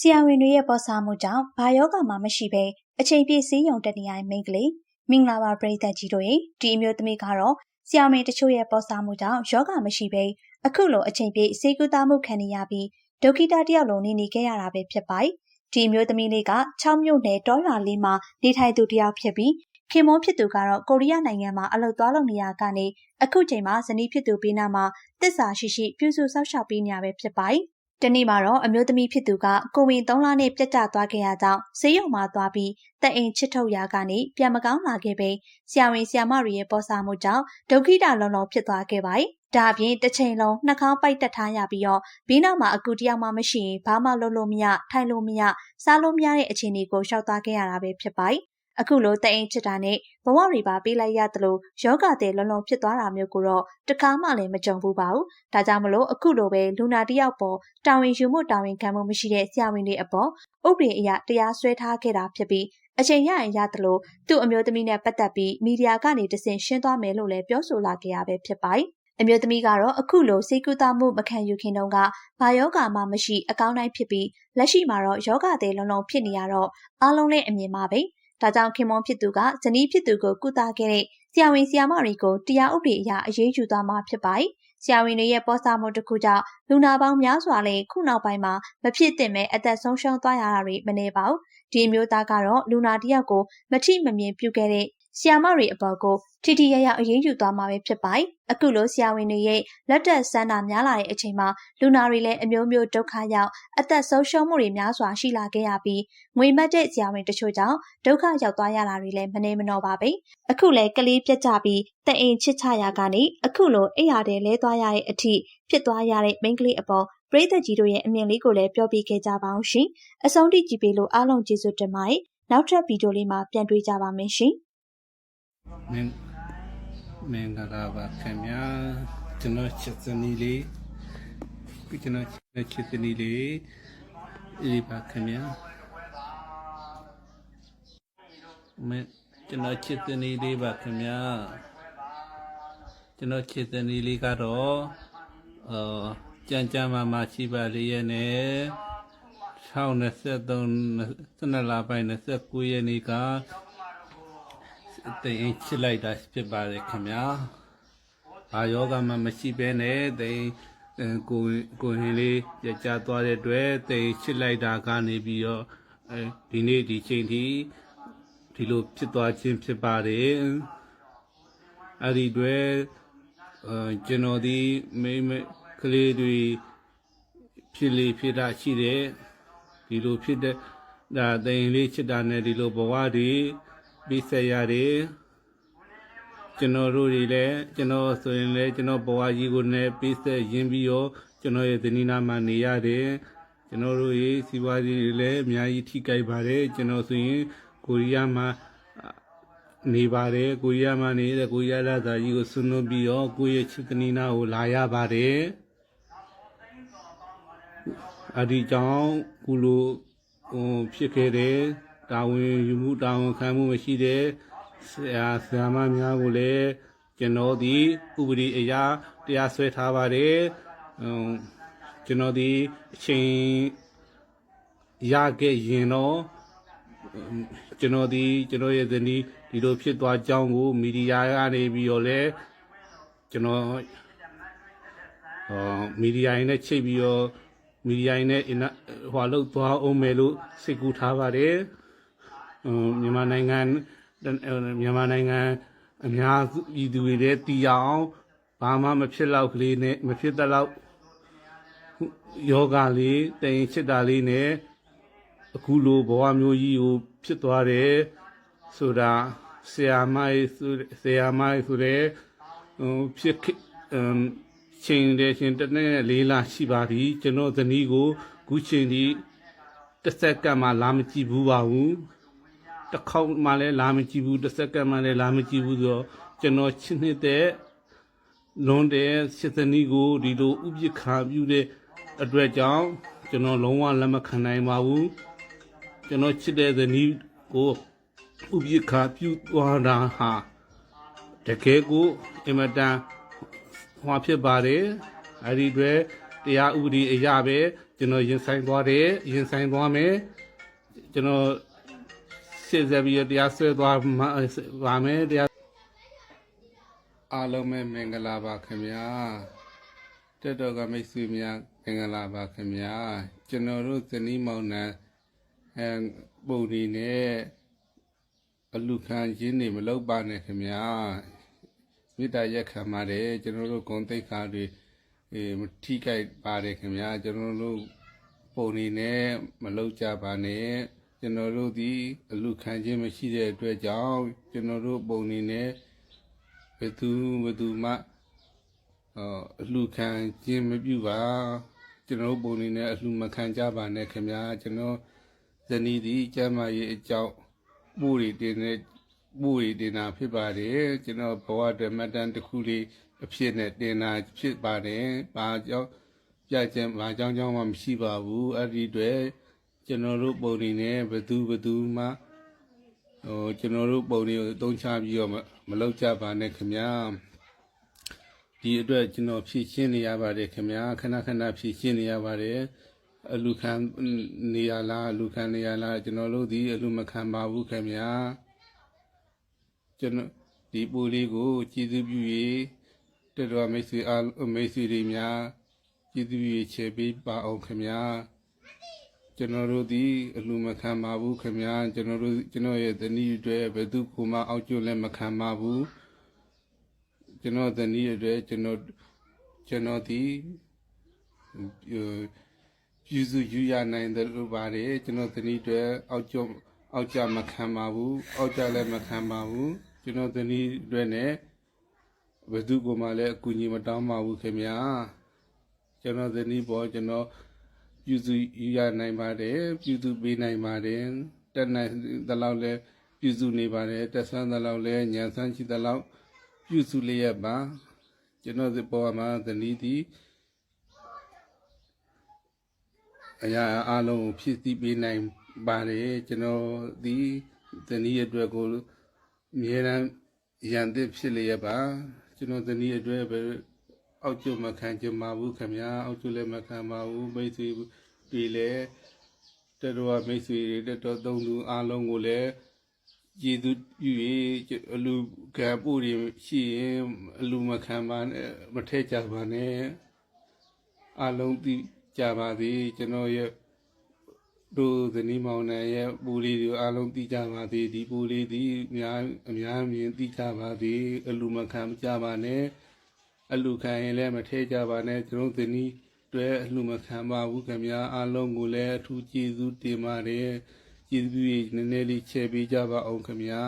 ဆရာဝန်တွေရဲ့ပေါ်ဆာမှုကြောင့်ဘာယောဂမှမရှိဘဲအချိန်ပြည့်စည်းရုံတက်နေရတဲ့မိန်းကလေးမင်္ဂလာပါပရိသတ်ကြီးတို့ရေဒီအမျိုးသမီးကတော့ဆရာမင်းတချို့ရဲ့ပေါ်ဆာမှုကြောင့်ယောဂမရှိဘဲအခုလိုအချိန်ပြည့်စေကူတာမှုခံနေရပြီးဒုက္ခိတတယောက်လုံးနေနေခဲ့ရတာပဲဖြစ်ပါတယ်ဒီအမျိုးသမီးလေးက6မြို့နယ်တောရွာလေးမှာနေထိုင်သူတယောက်ဖြစ်ပြီးခင်မွန်းဖြစ်သူကတော့ကိုရီးယားနိုင်ငံမှာအလုပ်သွားလုပ်နေရကနေအခုချိန်မှာဇနီးဖြစ်သူပေးနာမှာတစ္ဆာရှိရှိပြုစုဆောက်ရှောက်ပေးနေရပဲဖြစ်ပါတယ်။ တနေ့မှာတော့အမျိုးသမီးဖြစ်သူကကိုဝင်၃လနဲ့ပြတ်ကျသွားခဲ့ရကြောင်းဈေးရုံမှာသွားပြီးတအိမ်ချစ်ထုတ်ရာကနေပြန်မကောင်းလာခဲ့ပေဆရာဝန်ဆရာမတွေရဲ့ပေါ်စာမှုကြောင့်ဒုက္ခိတလုံးလုံးဖြစ်သွားခဲ့ပါတယ်။ဒါအပြင်တစ်ချိန်လုံးနှာခေါင်းပိုက်တက်ထားရပြီးတော့ဘေးနောက်မှာအကူတယောက်မှမရှိရင်ဘာမှလုပ်လို့မရထိုင်လို့မရစားလို့မရတဲ့အခြေအနေကိုရှောက်သွားခဲ့ရတာပဲဖြစ်ပါတယ်။ အခုလိုတအိမ်ချစ်တာနဲ့ဘဝတွေပါပေးလိုက်ရသလိုယောဂတဲ့လုံးလုံးဖြစ်သွားတာမျိုးကိုတော့တခါမှလည်းမကြုံဘူးပါဘူး။ဒါကြောင့်မလို့အခုလိုပဲလူနာတယောက်ပေါ်တာဝန်ယူမှုတာဝန်ခံမှုမရှိတဲ့ဆရာဝန်တွေအပေါ်ဥပဒေအရတရားစွဲထားခဲ့တာဖြစ်ပြီးအချိန်ရရင်ရသလိုသူ့အမျိုးသမီးနဲ့ပတ်သက်ပြီးမီဒီယာကနေတဆင့်ရှင်းသွားမယ်လို့လည်းပြောဆိုလာခဲ့ရပဲဖြစ်ပါတယ်။အမျိုးသမီးကတော့အခုလိုစိတ်ကူးတာမှုမခံယူခင်တုန်းကဘာယောဂမှမရှိအကောင်းတိုင်းဖြစ်ပြီးလက်ရှိမှာတော့ယောဂတဲ့လုံးလုံးဖြစ်နေရတော့အားလုံးနဲ့အမြင်ပါပဲ။ ဒါကြောင့်ခင်မွန်ဖြစ်သူကဇနီးဖြစ်သူကိုကုသခဲ့တဲ့ဆရာဝန်ဆရာမတွေကိုတရားဥပဒေအရအရေးယူသွားမှာဖြစ်ပါတယ်။ဆရာဝန်တွေရဲ့ပေါ်စာမှုတစ်ခုကြောင့်လူနာပေါင်းများစွာလည်းခုနောက်ပိုင်းမှာမဖြစ်သင့်ပဲအသက်ဆုံးရှုံးသွားရတာတွေမနေပါဘူး။ဒီမျိုးသားကတော့လူနာတယောက်ကိုမထိမမြင်ပြုခဲ့တဲ့ ဆရာမတွေအပေါ်ကိုထိထိရရအရေးယူသွားမှာပဲဖြစ်ပါတယ်။အခုလိုဆရာဝန်တွေရဲ့လက်တက်ဆန္ဒများလာတဲ့အချိန်မှာလူနာတွေလည်းအမျိုးမျိုးဒုက္ခရောက်အသက်ဆုံးရှုံးမှုတွေများစွာရှိလာခဲ့ရပြီးငွေမတ်တဲ့ဆရာဝန်တချို့ကြောင့်ဒုက္ခရောက်သွားရတာတွေလည်းမနေမနောပါပဲ။အခုလည်းကလေးပြတ်ကြပြီးတအိမ်ချစ်ချရာကနေအခုလိုအိယာတဲ့လဲသွားရတဲ့အထိဖြစ်သွားရတဲ့မိန်းကလေးအပေါ်ပရိသတ်ကြီးတို့ရဲ့အမြင်လေးကိုလည်းပြောပြခဲ့ကြပါအောင်ရှင်။အဆုံးထိကြည့်ပေးလို့အားလုံးကျေးဇူးတင်ပါတယ်။နောက်ထပ်ဗီဒီယိုလေးမှာပြန်တွေ့ကြပါမယ်ရှင်။ မင်မင်္ဂလာပါခင်ဗျာကျွန်တော်ချစ်စနီလေးကျွန်တော်ချစ်စနီလေးဒီပါခင်ဗျာမင်ကျွန်တော်ချစ်စနီလေးပါခင်ဗျာကျွန်တော်ချစ်စနီလေးကတော့အာကြမ်းကြမ်းမာမာရှိပါလေရဲ့နဲ့623 12လပိုင်း29ရက်နေ့က တိမ်ချစ်လိုက်တာဖြစ်ပါတယ်ခင်ဗျာ။ဘာယောဂမှမရှိဘဲနဲ့တိမ်ကိုကိုဟင်းလေးကြကြသွားတဲ့အတွက်တိမ်ချစ်လိုက်တာကနေပြီးတော့အဲဒီနေ့ဒီချိန်ထိဒီလိုဖြစ်သွားခြင်းဖြစ်ပါတယ်။အဲ့ဒီအတွက်အဲကျွန်တော်ဒီမိမကလေးတွေဖြစ်လေဖြစ်တာရှိတယ်ဒီလိုဖြစ်တဲ့ဒါတိမ်လေးချစ်တာနဲ့ဒီလိုဘဝတွေ ပြီးဆက်ရတယ်ကျွန်တော်တို့တွေလည်းကျွန်တော်ဆိုရင်လည်းကျွန်တော်ဘဝကြီးကိုလည်းပြီးဆက်ရင်းပြီးတော့ကျွန်တော်ရဲ့ဇနီးနာမှာနေရတယ်ကျွန်တော်တို့ရဲ့စီးပွားရေးတွေလည်းအများကြီးထိခိုက်ပါတယ်ကျွန်တော်ဆိုရင်ကိုရီးယားမှာနေပါတယ်ကိုရီးယားမှာနေတဲ့ကိုရီးယားသားကြီးကိုဆွနှုတ်ပြီးတော့ကိုယ့်ရဲ့ချစ်ဇနီးနာကိုလာရပါတယ်အဒီကြောင့်ကုလိုဟိုဖြစ်ခဲ့တယ် တာဝန်ယူမှုတာဝန်ခံမှုမရှိတဲ့ဆရာဆရာမများကိုလည်းကျွန်တော်ဒီဥပဒေအရာတရားစွဲထားပါတယ်ဟိုကျွန်တော်ဒီအချိန်ရခဲ့ရင်တော့ကျွန်တော်ဒီကျွန်တော်ရဲ့ဇနီးဒီလိုဖြစ်သွားကြောင်းကိုမီဒီယာကနေပြီးတော့လဲကျွန်တော်ဟောမီဒီယာရင်းနဲ့ချိတ်ပြီးတော့မီဒီယာရင်းနဲ့ဟိုလောက်သွားအောင်မယ်လို့စိတ်ကူးထားပါတယ် မြန်မာနိုင်ငံမြန်မာနိုင်ငံအများပြည်သူတွေလည်းတည်အောင်ဘာမှမဖြစ်တော့ကလေးနဲ့မဖြစ်တဲ့လောက်ယောဂလေးတိုင်ချစ်တာလေးနဲ့အခုလိုဘဝမျိုးကြီးကိုဖြစ်သွားတယ်ဆိုတာဆရာမဆိုဆရာမဆိုတဲ့ဟိုဖြစ်ချင်းတဲ့ချင်းတနေ့လေးလာရှိပါပြီကျွန်တော်ဇနီးကိုခုချိန်ဒီတစ်စက္ကန့်မှလာမကြည့်ဘူးပါဘူး တစ်ခေါက်မှလည်းလာမကြည့်ဘူးတစ်စက္ကန့်မှလည်းလာမကြည့်ဘူးဆိုတော့ကျွန်တော်ချစ်နေတဲ့လွန်တဲ့စစ်သနီးကိုဒီလိုဥပ္ပခါပြုတဲ့အတွက်ကြောင့်ကျွန်တော်လုံးဝလက်မခံနိုင်ပါဘူးကျွန်တော်ချစ်တဲ့သနီးကိုဥပ္ပခါပြုသွားတာဟာတကယ်ကိုအင်မတန်ဟွာဖြစ်ပါတယ်အဲ့ဒီတွေတရားဥပဒေအရာပဲကျွန်တော်ရင်ဆိုင်သွားတယ်ရင်ဆိုင်သွားမယ်ကျွန်တော် စစ်စပြီးတော့တရားဆွဲသွားမှာပါမယ်တရားအားလုံးပဲမင်္ဂလာပါခင်ဗျာတက်တော်ကမိတ်ဆွေများမင်္ဂလာပါခင်ဗျာကျွန်တော်တို့ဇနီးမောင်နှံအဲပုံဒီနဲ့အလူခံခြင်းနေမလုပ်ပါနဲ့ခင်ဗျာမေတ္တာရက်ခံပါတယ်ကျွန်တော်တို့ဂုံတိတ်ခါတွေအေးမထိကြိုက်ပါတယ်ခင်ဗျာကျွန်တော်တို့ပုံနေနဲ့မလုပ်ကြပါနဲ့ ကျွန်တော်တို့ဒီအလူခံခြင်းမရှိတဲ့အတွက်ကြောင့်ကျွန်တော်တို့ပုံနေနဲ့ဘယ်သူဘယ်သူမှအော်အလူခံခြင်းမပြုပါကျွန်တော်တို့ပုံနေနဲ့အလူမခံကြပါနဲ့ခင်ဗျာကျွန်တော်ဇနီးဒီကျမ်းမာရေးအကြောင်းပို့ရီတင်တဲ့ပို့ရီတင်တာဖြစ်ပါတယ်ကျွန်တော်ဘဝတမတန်တစ်ခုလေးအဖြစ်နဲ့တင်တာဖြစ်ပါတယ်ဘာကြောင့်ပြခြင်းဘာကြောင့်ကြောင့်မှမရှိပါဘူးအဲ့ဒီအတွေ့ကျွ န်တော်တို့ပုံနေနဲ့ဘသူဘသူမှဟိုကျွန်တော်တို့ပုံတွေကိုအသုံးချပြီးတော့မမလောက်ကြပါနဲ့ခင်ဗျာဒီအတွက်ကျွန်တော်ဖြည့်ရှင်းနေရပါတယ်ခင်ဗျာခဏခဏဖြည့်ရှင်းနေရပါတယ်အလူခံနေရလားအလူခံနေရလားကျွန်တော်တို့ဒီအလူမခံပါဘူးခင်ဗျာကျွန်တော်ဒီပူလေးကိုကြည်သူပြု၍တက်တော်မိတ်ဆွေအားမိတ်ဆွေတွေများကြည်သူပြု၍ချေပေးပါအောင်ခင်ဗျာ ကျွန်တော်တို့ဒီအလူမခံပါဘူးခင်ဗျာကျွန်တော်တို့ကျွန်တော်ရဲ့တနည်းတွေဘယ်သူကမှအောက်ကျွလည်းမခံပါဘူးကျွန်တော်တနည်းတွေကျွန်တော်ကျွန်တော်ဒီပြုစုယူရနိုင်တယ်လို့ပါတယ်ကျွန်တော်တနည်းတွေအောက်ကျွအောက်ကြမခံပါဘူးအောက်ကြလည်းမခံပါဘူးကျွန်တော်တနည်းတွေနဲ့ဘယ်သူကမှလည်းအကူအညီမတောင်းပါဘူးခင်ဗျာကျွန်တော်တနည်းပေါ်ကျွန်တော် ပြုစုရနိုင်ပါတယ်ပြုစုပေးနိုင်ပါတယ်တက်နိုင်သလောက်လဲပြုစုနေပါတယ်တက်ဆန်းသလောက်လဲညံဆန်းရှိသလောက်ပြုစုလျက်ပါကျွန်တော်ဒီပေါ်မှာသနီးသည်အရာအလုံးကိုဖြစ်စီပေးနိုင်ပါတယ်ကျွန်တော်ဒီသနီးအတွက်ကိုအမြဲတမ်းရန်သစ်ဖြစ်လျက်ပါကျွန်တော်သနီးအတွက်ပဲ အောက်ကျွတ်မခံချင်ပါဘူးခင်ဗျာအောက်ကျွတ်လည်းမခံပါဘူးမိတ်ဆွေတွေလည်းတတော်မိတ်ဆွေတွေတတော်သုံးသူအားလုံးကိုလည်းကျေးဇူးပြု၍အလူကံပို့တွေရှိရင်အလူမခံပါနဲ့မထည့်ကြပါနဲ့အားလုံးသိကြပါသည်ကျွန်တော်ရဲ့တို့ဇနီးမောင်နှံရဲ့ပူလေးတွေအားလုံးသိကြပါသည်ဒီပူလေးသည်အများအများမြင်သိကြပါသည်အလူမခံကြပါနဲ့ အလူခံရင်လည်းမထဲကြပါနဲ့ကျွန်တော်သင်ဤတွဲအလှမခံပါဘူးခင်ဗျာအားလုံးကိုလည်းအထူးကျေးဇူးတင်ပါတယ်ကျေးဇူးကြီးနည်းနည်းလေးချဲ့ပေးကြပါအောင်ခင်ဗျာ